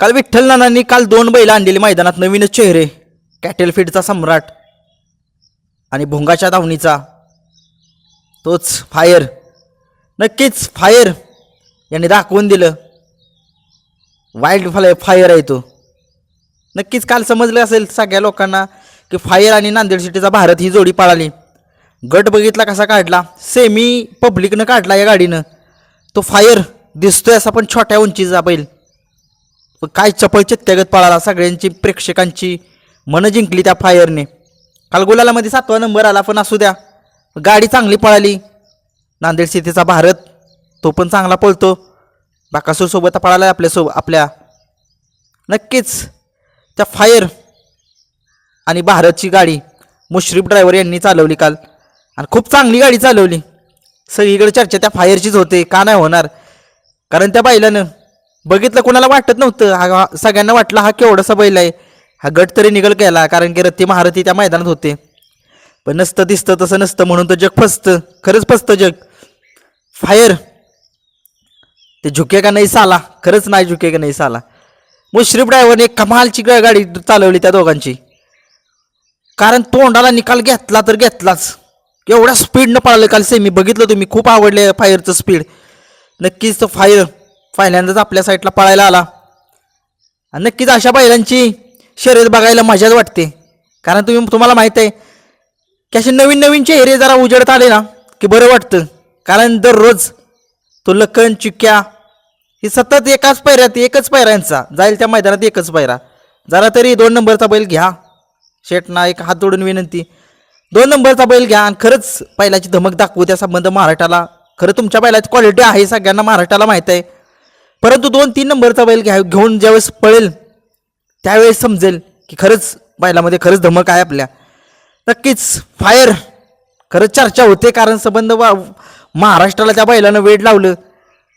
काल विठ्ठल नानांनी काल दोन बैल आणलेली मैदानात नवीनच चेहरे. कॅटेल फीडचा सम्राट आणि भोंगाच्या धावणीचा. तोच फायर नक्कीच फायर यांनी दाखवून दिलं. वाईल्ड फ्लाय फायर आहे तो. नक्कीच काल समजलं असेल सगळ्या लोकांना की फायर आणि नांदेड सिटीचा भारत ही जोडी पळाली. गट बघितला कसा काढला? सेमी पब्लिकनं काढला या गाडीनं. तो फायर दिसतोय असा पण छोट्या उंचीचा बैल. पण काय चपळ चित्त्यागत पळाला सगळ्यांची प्रेक्षकांची मनं जिंकली त्या फायरने काल गुलालामध्ये सातवा नंबर आला पण असू द्या. गाडी चांगली पळाली. नांदेड सिटीचा भारत तो पण चांगला पळतो. बाकासूरसोबत पळाला आपल्यासोबत आपल्या नक्कीच त्या फायर आणि भारतची गाडी मुश्रीफ ड्रायव्हर यांनी चालवली काल. आणि खूप चांगली गाडी चालवली. सगळीकडे चर्चा त्या फायरचीच होते. का नाही होणार? कारण त्या बायलानं बघितलं कोणाला वाटत नव्हतं. हा सगळ्यांना वाटलं हा केवढासा बैल आहे. हा गट तरी निघल केला कारण की रत्ती महारथी त्या मैदानात होते. पण नसतं दिसतं तसं नसतं म्हणून तर जग फसतं. खरंच फसतं जग. फायर ते झुके का नाही साला? खरंच नाही झुके का नाही साला? मुश्रीफ ड्रायव्हरने कमालची गाडी चालवली त्या दोघांची. कारण तोंडाला निकाल घेतला तर घेतलाच. एवढ्या स्पीडनं पळालं काल सेमी बघितलं तुम्ही? खूप आवडले फायरचं स्पीड नक्कीच तो फायर पहिल्यांदाच आपल्या साईडला पळायला आला. आणि नक्कीच अशा बैलांची शर्यत बघायला मजाच वाटते. कारण तुम्ही तुम्हाला माहीत आहे की असे नवीन नवीन चेहरे जरा उजडत आले ना की बरं वाटतं. कारण दररोज तो लखन चिक्क्या हे सतत एकाच पैऱ्यात एकच पैऱ्यांचा जाईल त्या मैदानात एकच पैरा जरा तरी दोन नंबरचा बैल घ्या. शेटना एक हात जोडून विनंती. दोन नंबरचा बैल घ्या आणि खरंच बैलाची धमक दाखवू त्या संबंध महाराष्ट्राला. खरं तुमच्या बैलाची क्वालिटी आहे सगळ्यांना महाराष्ट्राला माहीत आहे. परंतु दोन तीन नंबरचा बैल घ्या घेऊन ज्यावेळेस पळेल त्यावेळेस समजेल की खरंच बैलामध्ये खरंच धमक आहे आपल्या. नक्कीच फायर खरंच चर्चा होते कारण संबंध वा महाराष्ट्राला त्या बैलानं वेड लावलं.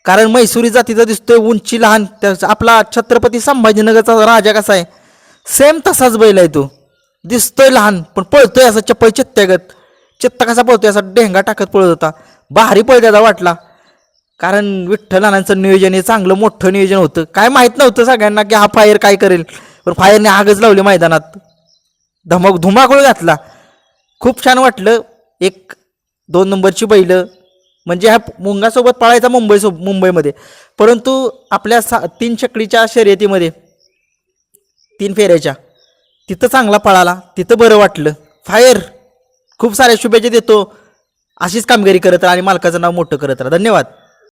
कारण मैसुरी जातीचा दिसतोय उंची लहान त्या आपला छत्रपती संभाजीनगरचा राजा कसा आहे? सेम तसाच बैल आहे तो. दिसतोय लहान पण पळतोय असा चप्पल चित्त्यागत चित्ता कसा पळतोय असा डेंगा टाकत पळत होता. भारी पळत्याचा वाटला. कारण विठ्ठलानांचं नियोजन हे चांगलं मोठं नियोजन होतं. काय माहीत नव्हतं सगळ्यांना की हा फायर काय करेल. पण फायरने आगच लावली मैदानात. धमक धुमाकूळ घातला. खूप छान वाटलं. एक दोन नंबरची बैलं. म्हणजे ह्या मुंगासोबत पळायचा मुंबईसो मुंबईमध्ये. परंतु आपल्या सा तीन चकडीच्या शर्यतीमध्ये तीन फेऱ्याच्या तिथं चांगला पळाला. तिथं बरं वाटलं. फायर खूप साऱ्या शुभेच्छा देतो. अशीच कामगिरी करत राहा आणि मालकाचं नाव मोठं करत राहा. धन्यवाद.